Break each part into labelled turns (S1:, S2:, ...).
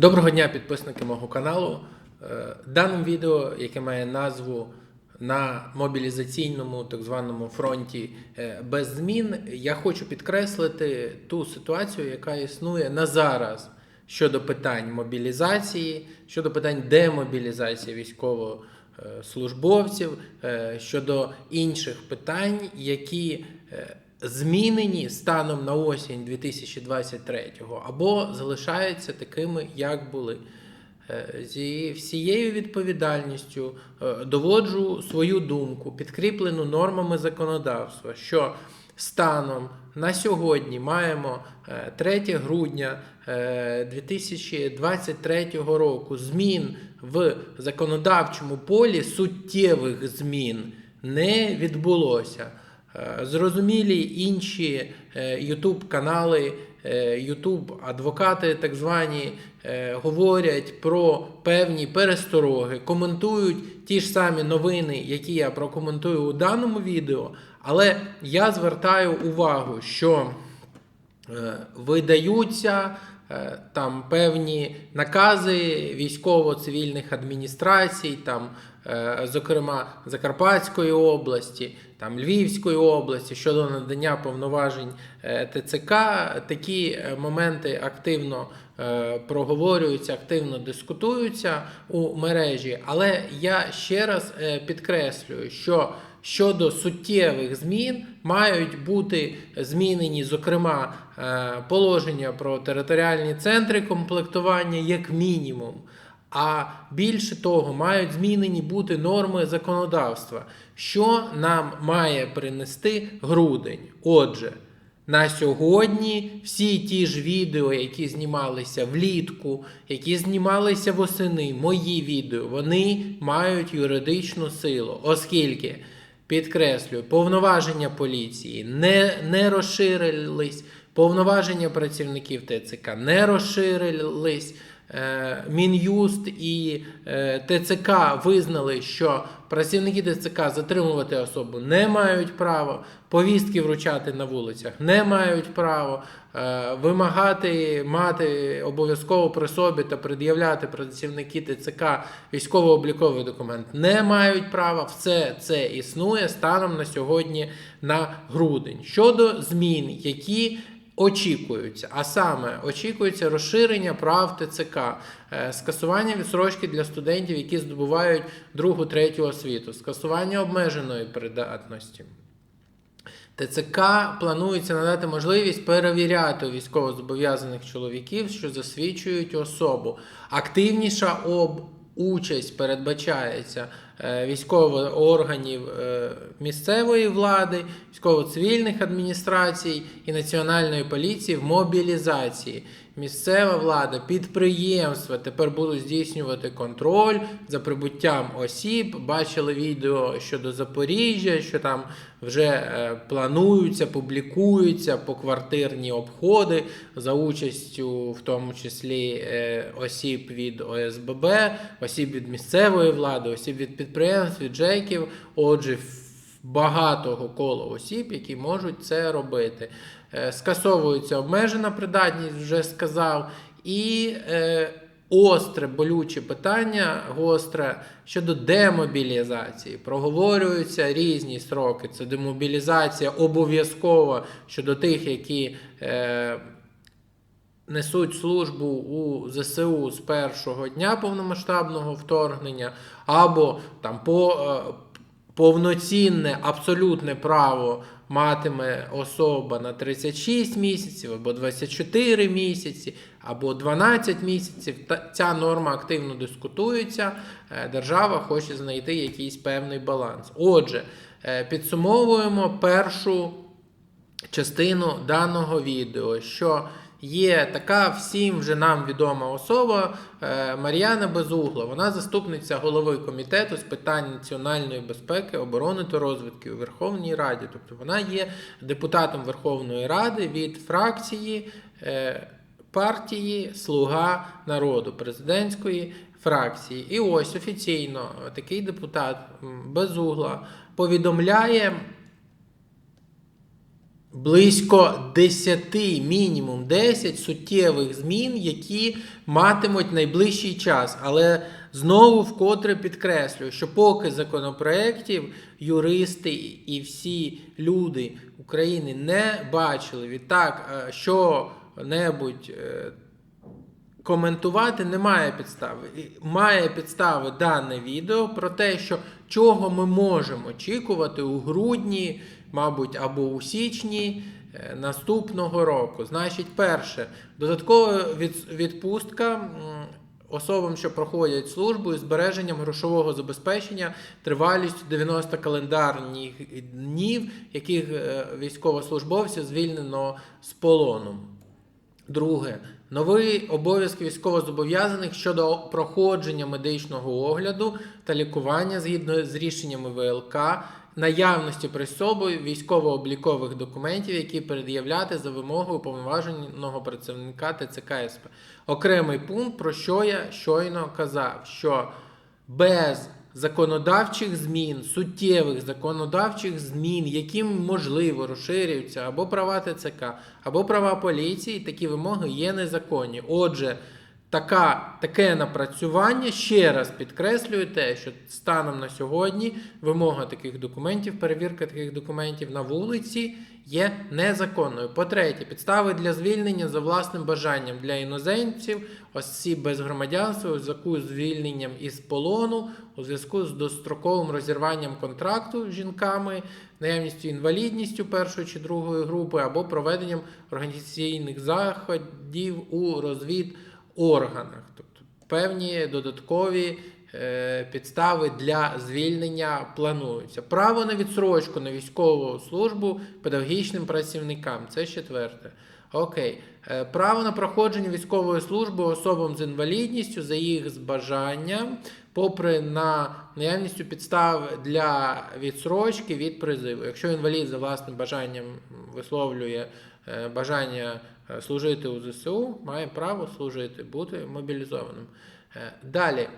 S1: Доброго дня, підписники мого каналу. Е, Даним відео, яке має назву на мобілізаційному так званому фронті е, без змін, я хочу підкреслити ту ситуацію, яка існує на зараз щодо питань мобілізації, щодо питань демобілізації військовослужбовців, е, щодо інших питань, які змінені станом на осінь 2023-го або залишаються такими, як були. Е, Зі всією відповідальністю е, доводжу свою думку, підкріплену нормами законодавства, що станом на сьогодні маємо е, 3 грудня е, 2023 року змін в законодавчому полі суттєвих змін не відбулося. Е, Зрозумілі інші YouTube канали, YouTube адвокати, так звані, е, говорять про певні перестороги, коментують ті ж самі новини, які я прокоментую у даному відео. Але я звертаю увагу, що е, видаються е, там певні накази військово-цивільних адміністрацій, там, е, зокрема Закарпатської області, там Львівської області щодо надання повноважень е, ТЦК. Такі е, моменти активно е, проговорюються, активно дискутуються у мережі. Але я ще раз е, підкреслюю, що щодо суттєвих змін мають бути змінені, зокрема, е, положення про територіальні центри комплектування як мінімум. А більше того, мають змінені бути норми законодавства, що нам має принести грудень. Отже, на сьогодні всі ті ж відео, які знімалися влітку, які знімалися восени, мої відео, вони мають юридичну силу, оскільки, підкреслюю, повноваження поліції не, не розширились, повноваження працівників ТЦК не розширились. Е, Мін'юст і е, ТЦК визнали, що працівники ТЦК затримувати особу не мають права, повістки вручати на вулицях не мають права, е, вимагати мати обов'язково при собі та пред'являти працівники ТЦК військово-обліковий документ не мають права. Все це існує станом на сьогодні на грудень. Щодо змін, які очікуються. А саме очікується розширення прав ТЦК, е, скасування відсрочки для студентів, які здобувають другу, третю освіту, скасування обмеженої придатності. ТЦК планується надати можливість перевіряти військовозобов'язаних чоловіків, що засвідчують особу. Активніша об участь передбачається військових органів е, місцевої влади, військово-цивільних адміністрацій і національної поліції в мобілізації. Місцева влада, підприємства тепер будуть здійснювати контроль за прибуттям осіб. Бачили відео щодо Запоріжжя, що там вже е, плануються, публікуються поквартирні обходи за участю, в тому числі е, осіб від ОСББ, осіб від місцевої влади, осіб від підприємств, від ЖЕКів. Отже, багатого кола осіб, які можуть це робити. Е, Скасовується обмежена придатність, вже сказав, і е, остре болюче питання гостре щодо демобілізації. Проговорюються різні строки. Це демобілізація обов'язкова щодо тих, які. Е, Несуть службу у ЗСУ з першого дня повномасштабного вторгнення, або там по е, повноцінне абсолютне право матиме особа на 36 місяців, або 24 місяці, або 12 місяців. Ця норма активно дискутується. Е, Держава хоче знайти якийсь певний баланс. Отже, е, підсумовуємо першу частину даного відео, що є така всім вже нам відома особа е, Мар'яна Безугла. Вона заступниця голови комітету з питань національної безпеки, оборони та розвитки у Верховній Раді. Тобто вона є депутатом Верховної Ради від фракції е, партії Слуга народу президентської фракції. І ось офіційно такий депутат Безугла повідомляє близько 10, мінімум 10 суттєвих змін, які матимуть найближчий час. Але знову вкотре підкреслюю, що поки законопроєктів юристи і всі люди України не бачили відтак, е, що-небудь. Коментувати немає підстави. Має підстави дане відео про те, що чого ми можемо очікувати у грудні, мабуть, або у січні е, наступного року. Значить, перше, додаткова відпустка особам, що проходять службу із збереженням грошового забезпечення тривалістю 90 календарних днів, яких е, військовослужбовців звільнено з полону. Друге, новий обов'язки військовозобов'язаних щодо проходження медичного огляду та лікування згідно з рішеннями ВЛК, наявності при собі військово-облікових документів, які пред'являти за вимогою уповноваженого працівника ТЦК СП. Окремий пункт, про що я щойно казав, що без законодавчих змін, суттєвих законодавчих змін, яким можливо розширюються або права ТЦК, або права поліції, такі вимоги є незаконні. Отже, така, таке напрацювання ще раз підкреслює те, що станом на сьогодні вимога таких документів, перевірка таких документів на вулиці є незаконною. По-третє, підстави для звільнення за власним бажанням для іноземців, осіб без громадянства у зв'язку з звільненням із полону, у зв'язку з достроковим розірванням контракту з жінками, наявністю інвалідністю першої чи другої групи або проведенням організаційних заходів у розвідорганах. Тобто певні додаткові е, підстави для звільнення плануються. Право на відсрочку на військову службу педагогічним працівникам. Це четверте. Окей. Е, Право на проходження військової служби особам з інвалідністю за їх збажанням, попри на наявністю підстав для відсрочки від призиву. Якщо інвалід за власним бажанням висловлює е, бажання е, служити у ЗСУ, має право служити, бути мобілізованим. Е, Далі.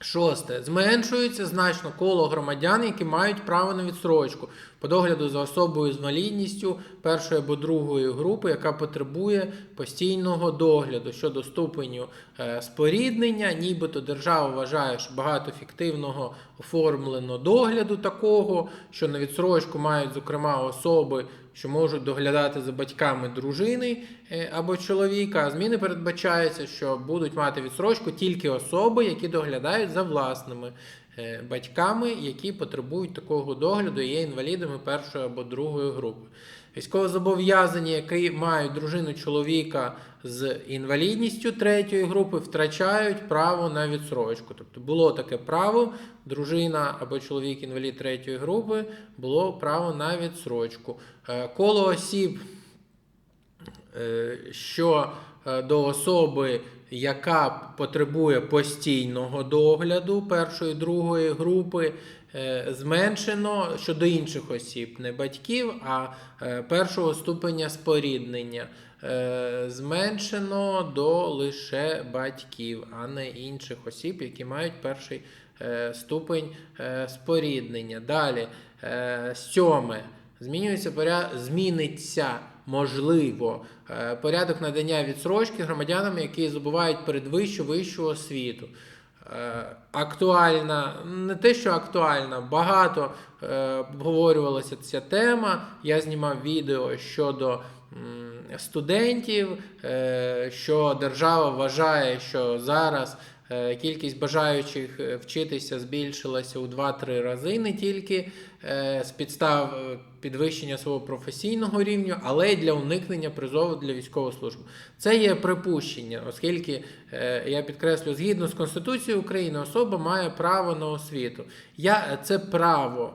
S1: Шосте. Зменшується значно коло громадян, які мають право на відсрочку по догляду за особою з інвалідністю першої або другої групи, яка потребує постійного догляду щодо ступеню е, споріднення. Нібито держава вважає, що багато фіктивного оформлено догляду такого, що на відсрочку мають, зокрема, особи, що можуть доглядати за батьками дружини е, або чоловіка. Зміни передбачаються, що будуть мати відсрочку тільки особи, які доглядають за власними батьками, які потребують такого догляду є інвалідами першої або другої групи. Військовозобов'язані, які мають дружину чоловіка з інвалідністю третьої групи, втрачають право на відсрочку. Тобто було таке право, дружина або чоловік інвалід третьої групи, було право на відсрочку. Е, Коло осіб, е, що е, до особи, яка потребує постійного догляду першої другої групи, е, зменшено щодо інших осіб, не батьків, а е, першого ступеня споріднення. е, Зменшено до лише батьків, а не інших осіб, які мають перший ступень споріднення. Далі, сьоме. Змінюється поряд... зміниться можливо е, порядок надання відсрочки громадянам, які здобувають передвищу вищу освіту. Е, Актуальна, не те, що актуальна, багато е, обговорювалася ця тема. Я знімав відео щодо студентів, що держава вважає, що зараз кількість бажаючих е, вчитися збільшилася у 2-3 рази, не тільки е, з підстав е, підвищення свого професійного рівня, але й для уникнення призову для військової служби. Це є припущення, оскільки е, я підкреслю, згідно з Конституцією України, особа має право на освіту. Я це право.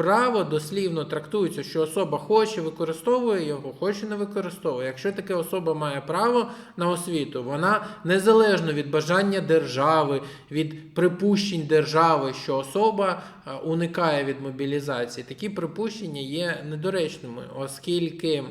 S1: Право дослівно трактується, що особа хоче використовує його, хоче не використовує. Якщо така особа має право на освіту, вона незалежно від бажання держави, від припущень держави, що особа е, уникає від мобілізації, такі припущення є недоречними, оскільки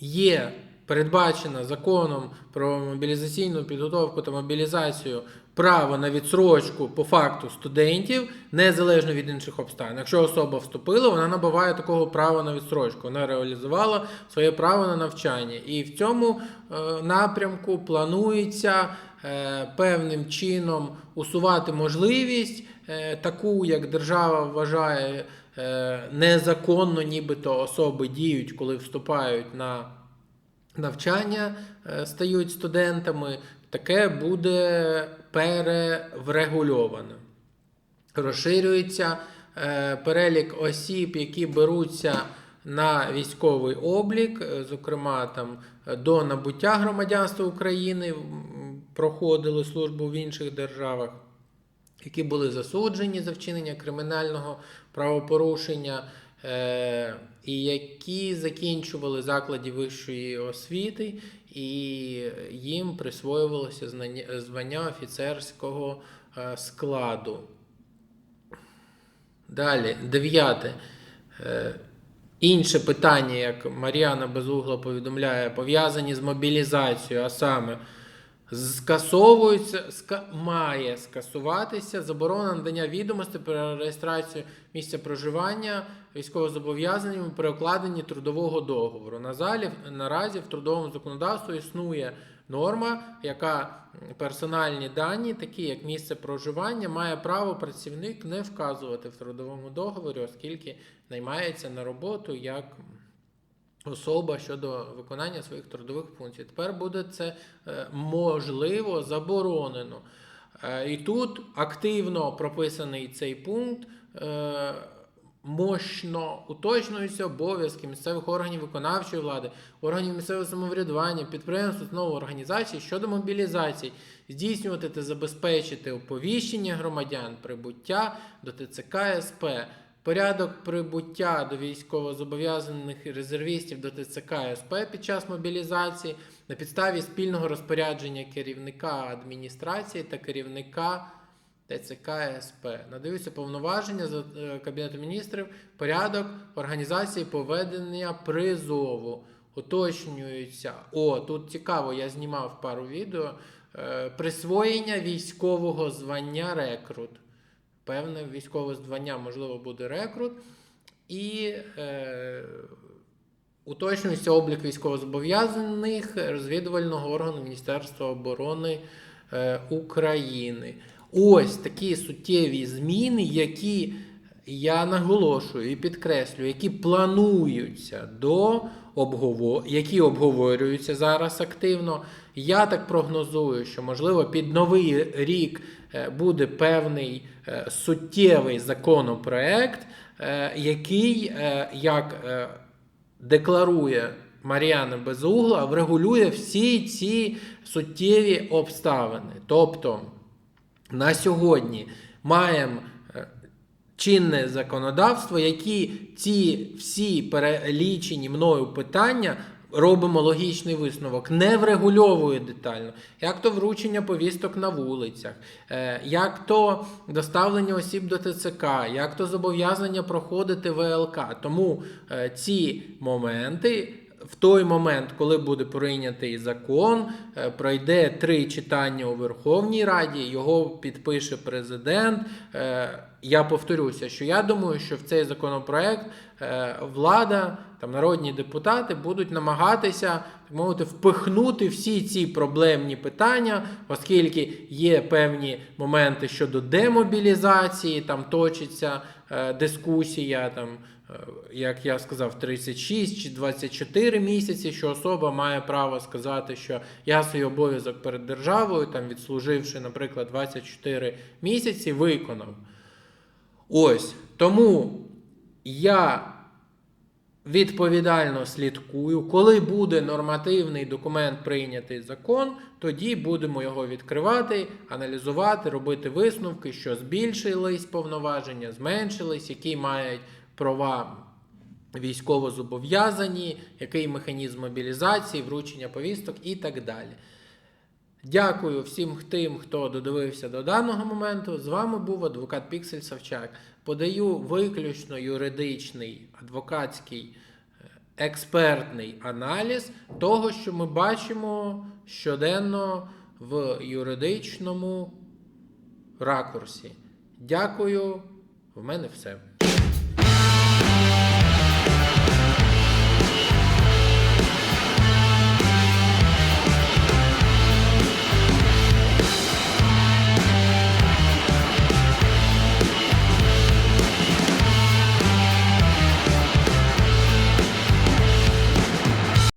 S1: є передбачено законом про мобілізаційну підготовку та мобілізацію право на відсрочку по факту студентів, незалежно від інших обставин. Якщо особа вступила, вона набуває такого права на відсрочку. Вона реалізувала своє право на навчання. І в цьому е, напрямку планується е, певним чином усувати можливість, е, таку, як держава вважає незаконно, нібито особи діють, коли вступають на навчання, стають студентами, таке буде переврегульовано. Розширюється е, перелік осіб, які беруться на військовий облік, е, зокрема там до набуття громадянства України, проходили службу в інших державах, які були засуджені за вчинення кримінального правопорушення, і які закінчували заклади вищої освіти, і їм присвоювалося звання офіцерського е, складу. Далі, дев'яте. Е, Інше питання, як Мар'яна Безугла повідомляє, пов'язані з мобілізацією, а саме скасовується, ска, має скасуватися заборона надання відомостей про реєстрацію місця проживання військовозобов'язаними при укладенні трудового договору. На залі, наразі в трудовому законодавстві існує норма, яка персональні дані, такі як місце проживання, має право працівник не вказувати в трудовому договорі, оскільки наймається на роботу як особа щодо виконання своїх трудових функцій. Тепер буде це е, можливо заборонено. Е, І тут активно прописаний цей пункт. е, Мощно уточнюються обов'язки місцевих органів виконавчої влади, органів місцевого самоврядування, підприємств, установ, організацій щодо мобілізації, здійснювати та забезпечити оповіщення громадян, прибуття до ТЦК СП, порядок прибуття до військовозобов'язаних резервістів до ТЦК СП під час мобілізації на підставі спільного розпорядження керівника адміністрації та керівника ТЦК СП. Надаються повноваження за е, Кабінету міністрів, порядок організації поведення призову. Уточнюється. О, тут цікаво, я знімав пару відео. Е, присвоєння військового звання рекрут. Певне військове звання, можливо, буде рекрут. І е, уточнюється облік військовозобов'язаних розвідувального органу Міністерства оборони е, України. Ось такі суттєві зміни, які я наголошую і підкреслюю, які плануються до. Які обговорюються зараз активно. Я так прогнозую, що можливо під новий рік е, буде певний е, суттєвий законопроект, е, який як декларує Мар'яна Безугла, врегулює всі ці суттєві обставини. Тобто на сьогодні маємо чинне законодавство, які ці всі перелічені мною питання. Робимо логічний висновок, не врегульовує детально, як то вручення повісток на вулицях, е, як то доставлення осіб до ТЦК, як то зобов'язання проходити ВЛК. Тому е, ці моменти в той момент, коли буде прийнятий закон, е, пройде три читання у Верховній Раді, його підпише президент. Е, Я повторюся, що я думаю, що в цей законопроект е, влада, там народні депутати будуть намагатися мовити впихнути всі ці проблемні питання, оскільки є певні моменти щодо демобілізації, там точиться е, дискусія там. е, Як я сказав, 36 чи 24 місяці, що особа має право сказати, що я свій обов'язок перед державою, там відслуживши, наприклад, 24 місяці, виконав. Ось тому я відповідально слідкую. Коли буде нормативний документ прийнятий закон, тоді будемо його відкривати, аналізувати, робити висновки, що збільшились повноваження, зменшились, які мають права Військово зобов'язані, який механізм мобілізації, вручення повісток і так далі. Дякую всім тим, хто додивився до даного моменту. З вами був адвокат Піксель Савчак. Подаю виключно юридичний адвокатський е, експертний аналіз того, що ми бачимо щоденно в юридичному ракурсі. Дякую, в мене все.